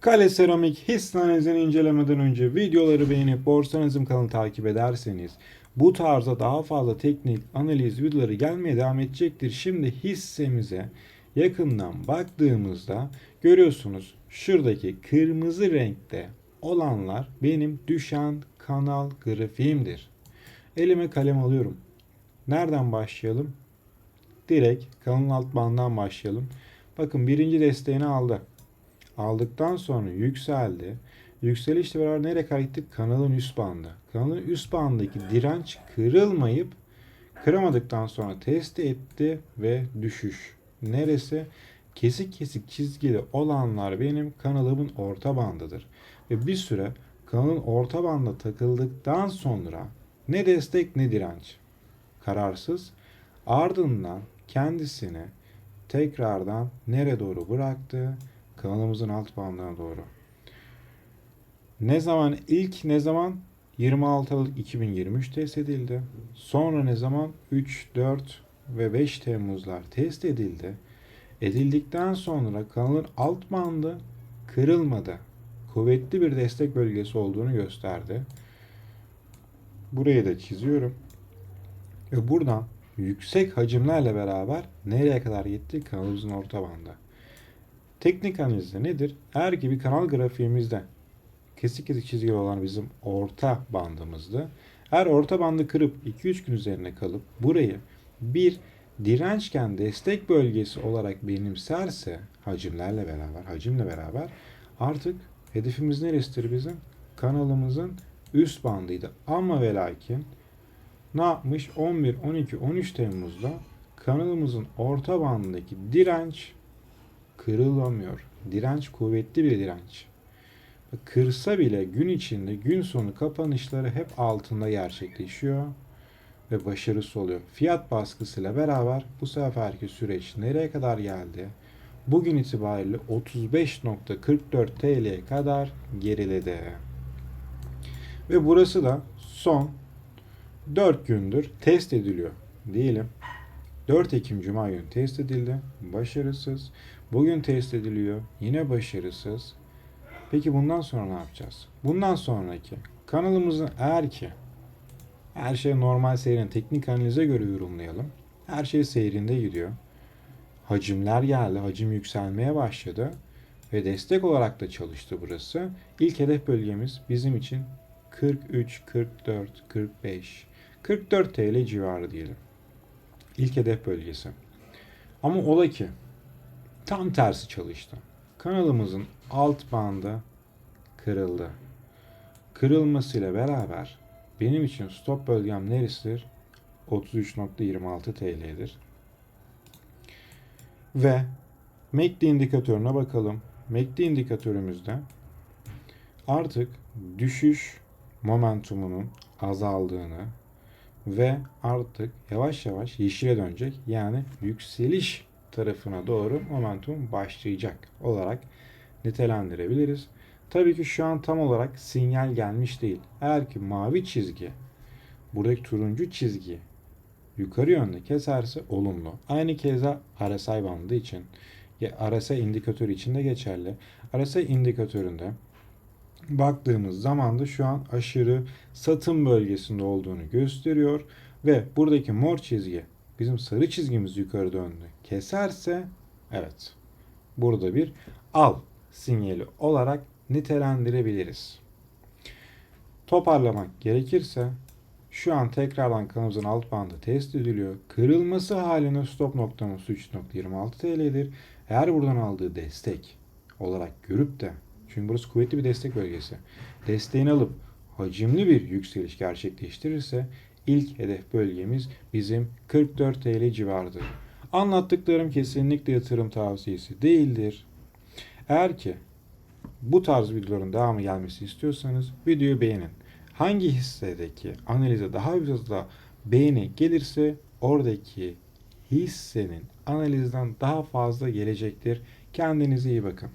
Kale Seramik hisse analizini incelemeden önce videoları beğenip Borsa Analizim kanalını takip ederseniz bu tarzda daha fazla teknik analiz videoları gelmeye devam edecektir. Şimdi hissemize yakından baktığımızda görüyorsunuz şuradaki kırmızı renkte olanlar benim düşen kanal grafiğimdir. Elime kalem alıyorum. Nereden başlayalım? Direkt kanalın alt bandından başlayalım. Bakın birinci desteğini aldı. Aldıktan sonra yükseldi. Yükselişle beraber nereye kadar gittik? Kanalın üst bandı. Kanalın üst bandındaki direnç kırılmayıp kıramadıktan sonra test etti ve düşüş. Neresi? Kesik kesik çizgili olanlar benim kanalımın orta bandıdır. Ve bir süre kanalın orta banda takıldıktan sonra ne destek ne direnç. Kararsız. Ardından kendisini tekrardan nereye doğru bıraktı? Kanalımızın alt bandına doğru. Ne zaman ilk ne zaman 26 Aralık 2023 test edildi. Sonra ne zaman 3, 4 ve 5 Temmuzlar test edildi. Edildikten sonra kanalın alt bandı kırılmadı. Kuvvetli bir destek bölgesi olduğunu gösterdi. Burayı da çiziyorum. Ve buradan yüksek hacimlerle beraber nereye kadar gitti? Kanalımızın orta bandı. Teknik analizde nedir? Eğer ki bir kanal grafiğimizde kesik kesik çizgili olan bizim orta bandımızdı. Eğer orta bandı kırıp 2-3 gün üzerine kalıp burayı bir dirençken destek bölgesi olarak benimserse hacimlerle beraber, hacimle beraber artık hedefimiz neresidir bizim? Kanalımızın üst bandıydı. Ama ve lakin ne yapmış? 11, 12, 13 Temmuz'da kanalımızın orta bandındaki direnç kırılamıyor. Direnç kuvvetli bir direnç. Kırsa bile gün içinde gün sonu kapanışları hep altında gerçekleşiyor ve başarısı oluyor. Fiyat baskısıyla beraber bu seferki süreç nereye kadar geldi? Bugün itibariyle 35.44 TL'ye kadar geriledi. Ve burası da son 4 gündür test ediliyor diyelim. 4 Ekim Cuma günü test edildi. Başarısız. Bugün test ediliyor. Yine başarısız. Peki bundan sonra ne yapacağız? Bundan sonraki kanalımızın eğer ki her şey normal seyrin teknik analize göre yorumlayalım. Her şey seyrinde gidiyor. Hacimler geldi. Hacim yükselmeye başladı. Ve destek olarak da çalıştı burası. İlk hedef bölgemiz bizim için 43, 44, 45, 44 TL civarı diyelim. İlk hedef bölgesi. Ama ola ki tam tersi çalıştı. Kanalımızın alt bandı kırıldı. Kırılmasıyla beraber benim için stop bölgem neresidir? 33.26 TL'dir. Ve MACD indikatörüne bakalım. MACD indikatörümüzde artık düşüş momentumunun azaldığını ve artık yavaş yavaş yeşile dönecek. Yani yükseliş tarafına doğru momentum başlayacak olarak nitelendirebiliriz. Tabii ki şu an tam olarak sinyal gelmiş değil. Eğer ki mavi çizgi, buradaki turuncu çizgi yukarı yönde keserse olumlu. Aynı keza RSI bandı için, RSI indikatörü için de geçerli. RSI indikatöründe baktığımız zaman da şu an aşırı satım bölgesinde olduğunu gösteriyor ve buradaki mor çizgi bizim sarı çizgimiz yukarı döndü. Keserse evet burada bir al sinyali olarak nitelendirebiliriz. Toparlamak gerekirse şu an tekrardan kanalımızın alt bandı test ediliyor. Kırılması halinde stop noktamız 3.26 TL'dir. Eğer buradan aldığı destek olarak görüp de çünkü burası kuvvetli bir destek bölgesi. Desteğini alıp hacimli bir yükseliş gerçekleştirirse ilk hedef bölgemiz bizim 44 TL civarıdır. Anlattıklarım kesinlikle yatırım tavsiyesi değildir. Eğer ki bu tarz videoların devamı gelmesi istiyorsanız videoyu beğenin. Hangi hissedeki analize daha fazla beğeni gelirse oradaki hissenin analizden daha fazla gelecektir. Kendinize iyi bakın.